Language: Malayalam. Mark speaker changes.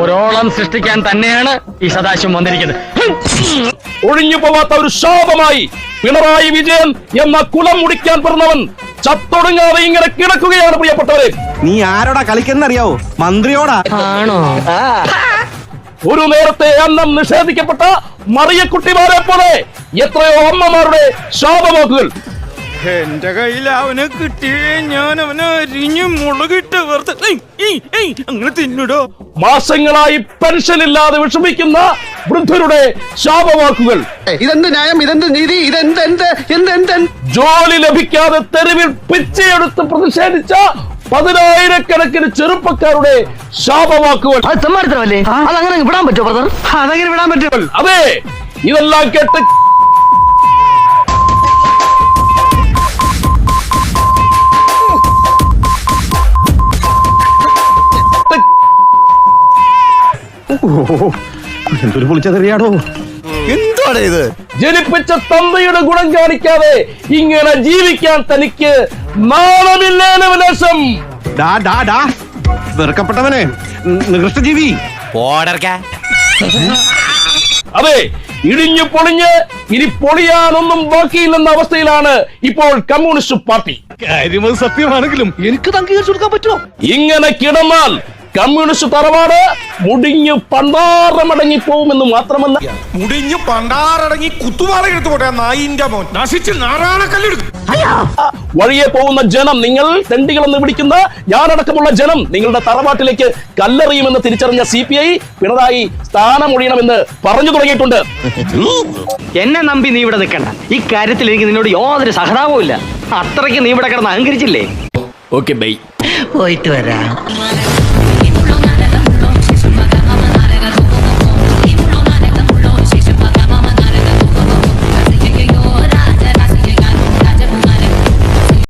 Speaker 1: ഒരോളം സൃഷ്ടിക്കാൻ തന്നെയാണ് ഈ സദാശിവം വന്നിരിക്കുന്നത്.
Speaker 2: ഒഴിഞ്ഞു പോവാത്ത ഒരു ശാപമായി പിണറായി വിജയൻ എന്ന കുലം മുടിക്കാൻ പിറന്നവൻ ചത്തൊടുങ്ങാതെ ഇങ്ങനെ കിടക്കുകയാണ് പ്രിയപ്പെട്ടവരെ.
Speaker 3: നീ ആരോടാ കളിക്കുന്നറിയാവോ? മന്ത്രിയോടാ.
Speaker 1: ആണോ?
Speaker 2: ഒരു നേരത്തെ അന്നം നിഷേധിക്കപ്പെട്ട മറിയക്കുട്ടിമാരെ പോലെ എത്രയോ അമ്മമാരുടെ ശാപവാക്കുകൾ
Speaker 4: എന്റെ കയ്യിൽ അവനെ കിട്ടിയേ ഞാൻ അവനെ അരിഞ്ഞ് മുളകിട്ട് വെറുതെ അങ്ങനെ തിന്നിടോ.
Speaker 2: മാസങ്ങളായി പെൻഷൻ ഇല്ലാതെ വിഷമിക്കുന്ന വൃദ്ധരുടെ ശാപവാക്കുകൾ.
Speaker 5: ഇതെന്ത് ന്യായം? ഇതെന്ത് നീതി? ഇതെന്ത് എന്ത് എന്ത് എന്ത് എന്ത്?
Speaker 2: ജോലി ലഭിക്കാതെ തെരുവിൽ പിച്ചയെടുത്ത് പ്രതിഷേധിച്ച പതിനായിരക്കണക്കിന് ചെറുപ്പക്കാരുടെ ശാപവാക്കുകൾ.
Speaker 1: അത് തെമ്മാടിത്തരമല്ലേ അതങ്ങനെ വിടാൻ പറ്റുമോ ബ്രദർ?
Speaker 5: അതങ്ങനെ വിടാൻ പറ്റുമോ?
Speaker 2: അതെ ഇതെല്ലാം കേട്ട്
Speaker 3: എന്തൊരു പൊളിച്ചതെറിയാടോ
Speaker 4: എന്താണ് ഇത്?
Speaker 2: ജനിപ്പിച്ച തന്തയുടെ ഗുണം കാണിക്കാതെ ഇങ്ങനെ ജീവിക്കാൻ തനിക്ക് നാണമില്ലേന
Speaker 3: ഡാ ഡാ ഡാ. വെറുക്കപ്പെട്ടവനെ നികൃഷ്ടജീവി
Speaker 2: അതെ ഇടിഞ്ഞു പൊളിഞ്ഞ് ഇനി പൊളിയാനൊന്നും ബാക്കിയില്ലെന്ന അവസ്ഥയിലാണ് ഇപ്പോൾ കമ്മ്യൂണിസ്റ്റ് പാർട്ടി.
Speaker 3: കാര്യം സത്യമാണെങ്കിലും എനിക്ക് അംഗീകരിച്ചു കൊടുക്കാൻ പറ്റുമോ?
Speaker 2: ഇങ്ങനെ കിടന്നാൽ കമ്മ്യൂണിസ്റ്റ് തറവാട് മുടിഞ്ഞു പണ്ടാറമടങ്ങി പോകുമെന്ന് മാത്രമല്ല
Speaker 4: മുടിഞ്ഞു പണ്ടാറടങ്ങി കുത്തുപാറ എടുത്തുകൊണ്ടേ നായിന്റെ മോൻ. നശിച്ച് നാറാണക്കല്ലെടുക്കും
Speaker 2: വഴിയെ പോകുന്ന ജനം നിങ്ങൾ തെണ്ടികൾ എന്ന് വിളിക്കുന്ന ഞാനടക്കമുള്ള ജനം നിങ്ങളുടെ തറവാട്ടിലേക്ക് കല്ലെറിയുമെന്ന് തിരിച്ചറിഞ്ഞ സി പി ഐ പിണറായി സ്ഥാനമൊഴിയണമെന്ന് പറഞ്ഞു തുടങ്ങിയിട്ടുണ്ട്.
Speaker 1: എന്നെ നമ്പി നീ ഇവിടെ നിൽക്കണ്ട. ഈ കാര്യത്തിൽ എനിക്ക് നിന്നോട് യാതൊരു സഹതാപവും ഇല്ല. അത്രയ്ക്ക് നീ ഇവിടെ കിടന്ന് അഹങ്കരിച്ചില്ലേ?
Speaker 2: Okay bye.
Speaker 1: പോയിട്ട് വരാം.